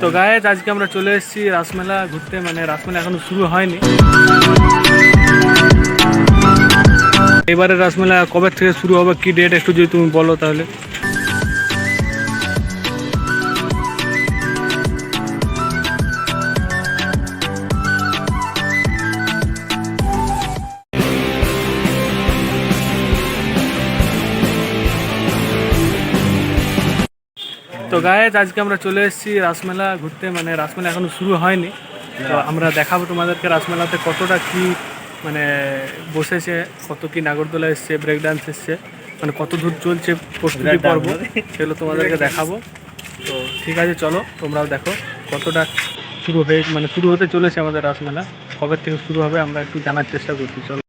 তো গায়ে আজকে আমরা চলে এসেছি রাসমেলা ঘুরতে মানে রাসমেলা এখনও শুরু হয়নি। এবারে রাসমেলা কবে থেকে শুরু হবে, কি ডেট একটু যদি তুমি বলো তাহলে। তো গায়ে আজকে আমরা চলে এসেছি রাসমেলা ঘুরতে মানে রাসমেলা এখনও শুরু হয়নি। তো আমরা দেখাবো তোমাদেরকে রাসমেলাতে কতটা কি মানে বসেছে কত কি নাগরদোলা এসছে ব্রেক ডান্স এসছে মানে কত দূর চলছে প্রস্তুতি পর্ব সেগুলো তোমাদেরকে দেখাবো। তো ঠিক আছে চলো তোমরাও দেখো কতটা শুরু হয়ে মানে শুরু হতে চলেছে আমাদের রাসমেলা। কবে থেকে শুরু হবে আমরা একটু জানার চেষ্টা করছি চলো।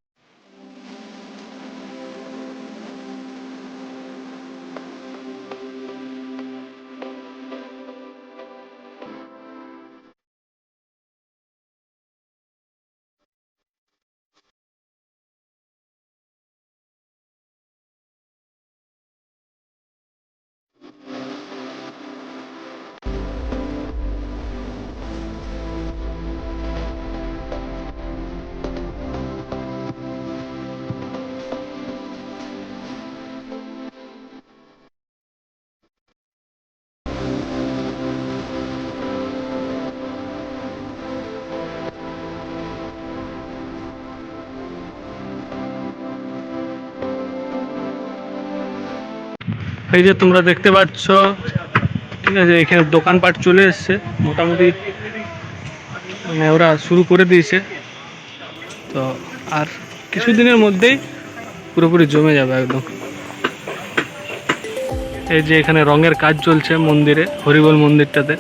এই যে তোমরা দেখতে পাচ্ছ, ঠিক আছে, এখানে দোকানপাট চলে এসছে, মোটামুটি মানে ওরা শুরু করে দিয়েছে। তো আর কিছুদিনের মধ্যেই পুরোপুরি জমে যাবে একদম। এই যে এখানে রঙের কাজ চলছে মন্দিরে, হরিবল মন্দিরটাতে।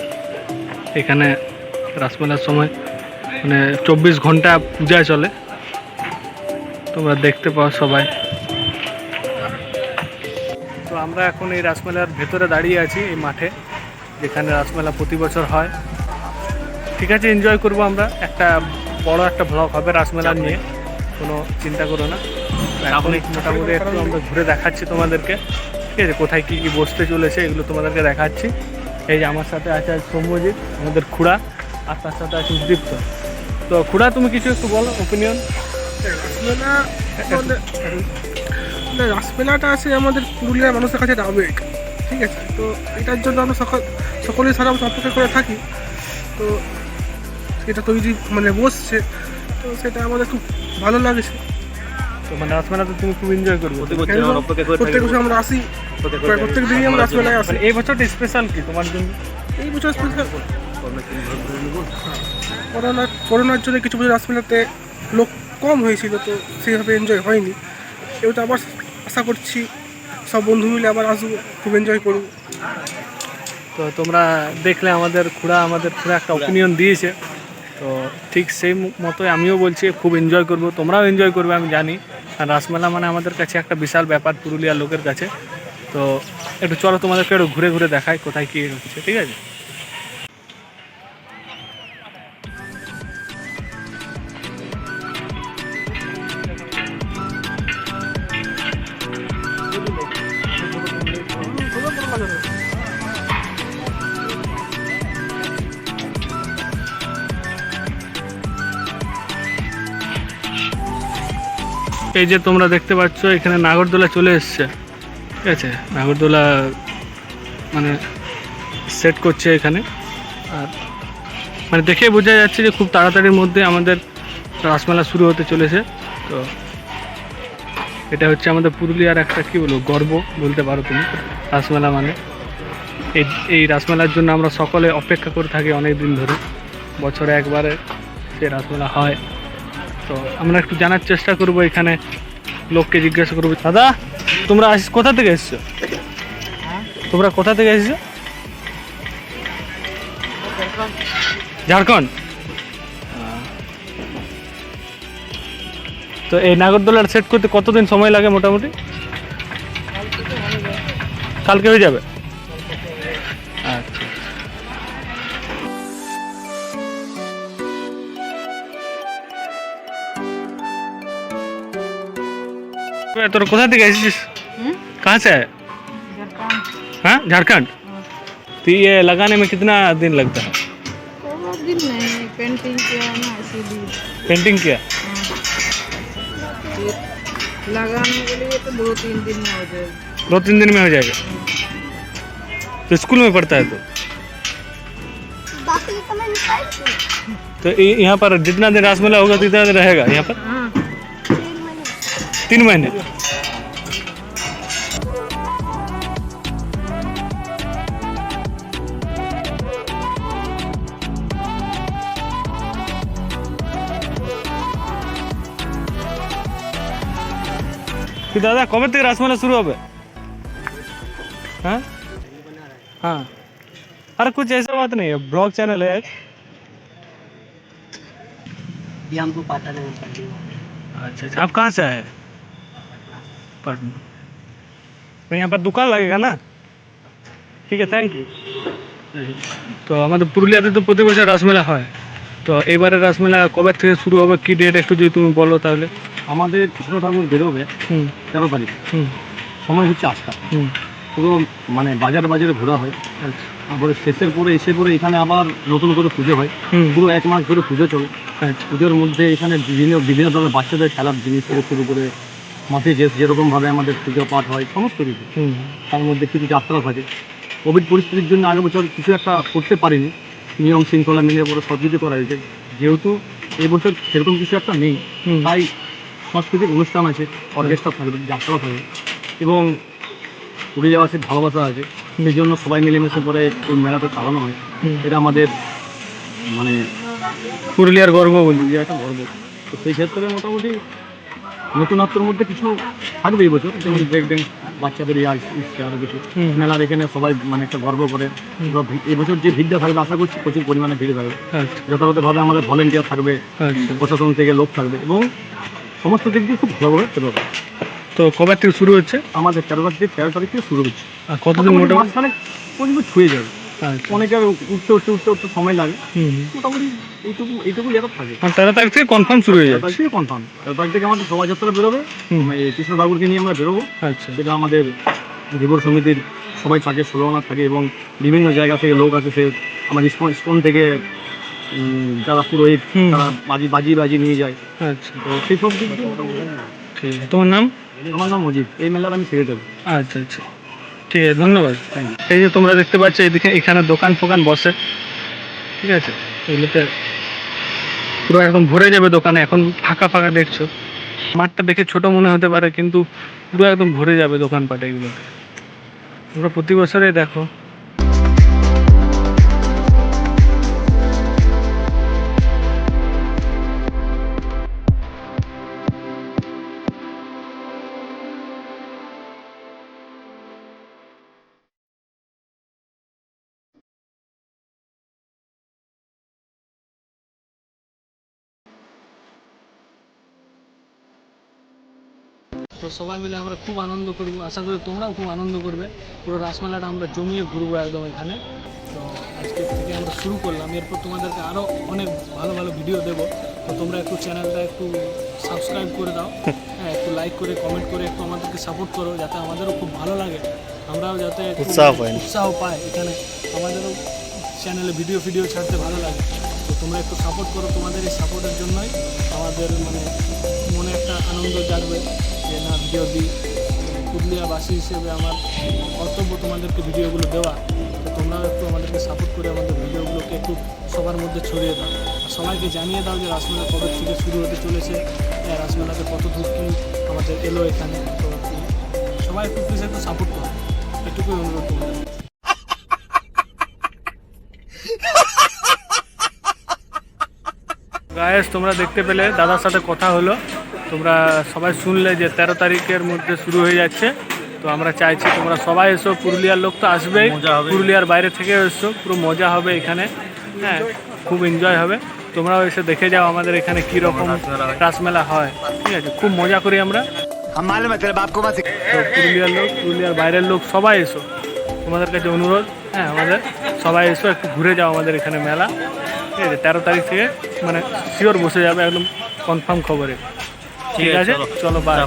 এখানে রাসমেলার সময় মানে চব্বিশ ঘণ্টা পূজা চলে। তোমরা দেখতে পাও সবাই। আমরা এখন এই রাসমেলার ভেতরে দাঁড়িয়ে আছি এই মাঠে যেখানে রাসমেলা প্রতি বছর হয়। ঠিক আছে এনজয় করব আমরা। একটা বড় একটা ব্লগ হবে রাসমেলা নিয়ে। কোনো চিন্তা করো না। এখন এই মোটামুটি একটু আমরা ঘুরে দেখাচ্ছি তোমাদেরকে। ঠিক আছে কোথায় কী কী বসতে চলেছে এগুলো তোমাদেরকে দেখাচ্ছি। এই যে আমার সাথে আছে আজ সৌম্যজিৎ আমাদের খুড়া আর তার সাথে আছে উদ্দীপ্ত। তো খুড়া তুমি কিছু একটু বলো ওপিনিয়ন না, রাসমেলাটা আছে আমাদের পুরুলিয়ার মানুষের কাছে একটা আবেগ ঠিক আছে? তো এটার জন্য আমরা সকাল সকলেই সারা বছর অপেক্ষা করে থাকি। তো সেটা তৈরি মানে বসছে। তো সেটা আমাদের খুব ভালো লাগছে। তো মানে রাসমেলাতে তুমি খুব এনজয় করব। প্রত্যেক বছর আমরা আসি। প্রত্যেক দিনই আমরা রাসমেলায় আসি। মানে এই বছরটা স্পেশাল কি তোমার জন্য? এই বছর স্পেশাল করোনা করোনার জন্য কিছু বছর রাসমেলাতে লোক কম হয়েছিল তো সেইভাবে এনজয় হয়নি। এবার আবার আশা করছি সব বন্ধু মিলে আবার আসব খুব এনজয় করব। তো তোমরা দেখলে আমাদের খুড়া আমাদের খুড়া একটা ওপিনিয়ন দিয়েছে। তো ঠিক সেই মতোই আমিও বলছি, খুব এনজয় করব। তোমরাও এনজয় করবে, আমি জানি। আর রাসমেলা মানে আমাদের কাছে একটা বিশাল ব্যাপার পুরুলিয়ার লোকের কাছে। তো একটু চলো তোমাদেরকে একটু ঘুরে ঘুরে দেখাই কোথায় কী হচ্ছে, ঠিক আছে? এই যে তোমরা দেখতে পাচ্ছ, এখানে নাগরদোলা চলে এসছে। ঠিক আছে? নাগরদোলা মানে সেট করছে এখানে। আর মানে দেখে বোঝা যাচ্ছে যে খুব তাড়াতাড়ির মধ্যে আমাদের রাসমেলা শুরু হতে চলেছে। তো এটা হচ্ছে আমাদের পুরুলিয়ার একটা কী বলব, গর্ব বলতে পারো তুমি। রাসমেলা মানে। এই এই রাসমেলার জন্য আমরা সকলে অপেক্ষা করে থাকি অনেক দিন ধরে। বছরে একবারে সে রাসমেলা হয়। তো আমরা একটু জানার চেষ্টা করব এখানে, লোককে জিজ্ঞাসা করব। দাদা, তোমরা আস কোথা থেকে এসছো? তোমরা কোথা থেকে এসেছ? ঝাড়খণ্ড? তো এই নাগরদোলার সেট করতে কতদিন সময় লাগে মোটামুটি? কালকে হয়ে যাবে। তোর কোথা থেকে এসেছিস কাহা সে আয়ে? হ্যাঁ ঝাড়খণ্ড तो ये लगाने में कितना दिन लगता है बहुत दिन नहीं पेंटिंग किया ना इसीलिए पेंटिंग किया हाँ। फिर लगाने के लिए तो दो तीन दिन में हो जाएगा दो तीन दिन में हो जाएगा तो स्कूल में पढ़ता है तो तो ये- यहाँ पर जितना दिन रासमेला होगा तो इतना दिन रहेगा यहाँ पर हाँ तीन महीने কি দাদা কবে থেকে রাসমেলা শুরু হবে हाँ हाँ अरे कुछ ऐसा बात नहीं है ब्लॉग चैनल है ये हमको पता नहीं पड़ती अच्छा अच्छा आप कहाँ से आए पटना तो यहाँ पर दुकान लगेगा ना ঠিক আছে থ্যাংক ইউ তো আমাদের পুরুলিয়াতে তো প্রতি বছর রাসমেলা হয় তো এবারে রাসমেলা কবে থেকে শুরু হবে? কি ডেট একটু যদি তুমি বলো তাহলে। আমাদের কৃষ্ণ ঠাকুর বেরোবে হুম। তেরো তারিখ। হুম। সময় হচ্ছে আটটা। হুম। পুরো মানে বাজার বাজারে ঘোরা হয়। আচ্ছা। তারপরে শেষের পরে এসে পরে এখানে আবার নতুন করে পুজো হয়। পুরো এক মাস ধরে পুজো চলে। আচ্ছা। পুজোর মধ্যে এখানে বিভিন্ন বিভিন্ন ধরনের বাচ্চাদের খেলার জিনিস থেকে শুরু করে মাসে যে যেরকমভাবে আমাদের পুজো পাঠ হয় সমস্ত কিছু। তার মধ্যে কিছু যাত্রা থাকে। কোভিড পরিস্থিতির জন্য আগের বছর কিছু একটা করতে পারিনি। নিয়ম শৃঙ্খলা মিলে পরে সব কিছু করা হয়েছে। যেহেতু এবছর সেরকম কিছু একটা নেই তাই সাংস্কৃতিক অনুষ্ঠান আছে অর্কেস্ট্রা থাকবে যাত্রা থাকবে এবং পুরুলিয়াবাসীর ভালোবাসা আছে। সেই জন্য সবাই মিলেমিশে পরে এই মেলাটা চালানো হয়। এটা আমাদের মানে পুরুলিয়ার গর্ব বলি যে একটা গর্ব। তো সেই ক্ষেত্রে মোটামুটি নতুনত্বর মধ্যে কিছু থাকবে এই বছর যেমন ব্রেক ড্যান্স বাচ্চাদের ইয়া ইচ্ছে আরও কিছু মেলার এখানে সবাই মানে একটা গর্ব করে। এবছর যে ভিড়টা থাকবে আশা করছি প্রচুর পরিমাণে ভিড় থাকবে যথাযথ যথাযথভাবে আমাদের ভলেন্টিয়ার থাকবে আচ্ছা। প্রশাসন থেকে লোক থাকবে এবং সমস্ত দিক দিয়ে খুব ভালোভাবে চলবে তো কবে থেকে শুরু হচ্ছে? আমাদের তেরো তারিখ থেকে তেরো তারিখ থেকে শুরু হচ্ছে। আর কতদিন মোটামুটি? ছুঁয়ে যাবে। উঠতে উঠতে উঠতে উঠতে সময় লাগে। মোটামুটি এইটুকু এইটুকু থাকে। আর তেরো তারিখ থেকে কনফার্ম শুরু হয়ে তারিখ থেকে কনফার্ম তেরো তারিখ থেকে আমাদের শোভাযাত্রা বেরোবে। এই কৃষ্ণ ঠাকুরকে নিয়ে আমরা বেরোবো। আচ্ছা। সেটা আমাদের সমিতির সবাই থাকে ষোলনা থাকে এবং বিভিন্ন জায়গা থেকে লোক আসে। সে আমার ইস্কন থেকে যারা পুরোহিত তারা বাজি বাজি বাজি নিয়ে যায়। আচ্ছা। তো সেই সব দিক আছে তোমার নাম? আমার নাম মজিদ এই মেলার আমি সেক্রেটারি আচ্ছা আচ্ছা। ঠিক আছে, ধন্যবাদ। এই যে তোমরা দেখতে পাচ্ছ এদিকে এখানে দোকান ফোকান বসে। ঠিক আছে? এগুলোতে পুরো একদম ভরে যাবে দোকানে, এখন ফাঁকা ফাঁকা দেখছ। মাঠটা দেখে ছোট মনে হতে পারে, কিন্তু পুরো একদম ভরে যাবে দোকানপাট এগুলোতে। তোমরা প্রতি বছরে দেখো। তো সবাই মিলে আমরা খুব আনন্দ করব আশা করি তোমরাও খুব আনন্দ করবে। পুরো রাসমেলাটা আমরা জমিয়ে ঘুরবো একদম এখানে। তো আজকে থেকে আমরা শুরু করলাম। এরপর তোমাদেরকে আরও অনেক ভালো ভালো ভিডিও দেবো। তো তোমরা একটু চ্যানেলটা একটু সাবস্ক্রাইব করে দাও। হ্যাঁ একটু লাইক করে কমেন্ট করে একটু আমাদেরকে সাপোর্ট করো যাতে আমাদেরও খুব ভালো লাগে। আমরাও যাতে উৎসাহ পাই। উৎসাহ পাই এখানে। আমাদেরও চ্যানেলে ভিডিও ফিডিও ছাড়তে ভালো লাগে। তো তোমরা একটু সাপোর্ট করো তোমাদের এই সাপোর্টের জন্যই। আমাদের মানে মনে একটা আনন্দ জাগবে। যে না ভিডিও দিই। পুরুলিয়াবাসী হিসেবে আমার কর্তব্য তোমাদেরকে ভিডিওগুলো দেওয়া। তো তোমরাও একটু আমাদেরকে সাপোর্ট করে আমাদের ভিডিওগুলোকে একটু সবার মধ্যে ছড়িয়ে দাও। আর সবাইকে জানিয়ে দাও যে রাসমেলা কবে থেকে শুরু হতে চলেছে রাসমেলাতে কত দূর কী আমাদের এলো এখানে। সবাই একটু প্লিজ একটু সাপোর্ট করো। এটুকুই অনুরোধ তোমাদের। গায়েস তোমরা দেখতে পেলে দাদার সাথে কথা হলো। তোমরা সবাই শুনলে যে তেরো তারিখের মধ্যে শুরু হয়ে যাচ্ছে। তো আমরা চাইছি তোমরা সবাই এসো পুরুলিয়ার লোক তো আসবেই পুরুলিয়ার বাইরে থেকে এসো পুরো মজা হবে এখানে। হ্যাঁ খুব এনজয় হবে। তোমরাও এসে দেখে যাও আমাদের এখানে কি রকম রাসমেলা হয়। ঠিক আছে খুব মজা করি আমরা। পুরুলিয়ার লোক পুরুলিয়ার বাইরের লোক সবাই এসো। তোমাদের কাছে অনুরোধ হ্যাঁ আমাদের সবাই এসো একটু ঘুরে যাও আমাদের এখানে মেলা। ঠিক আছে তেরো তারিখ থেকে মানে শিওর বসে যাবে একদম কনফার্ম খবরে। ঠিক আছে? চলো বাই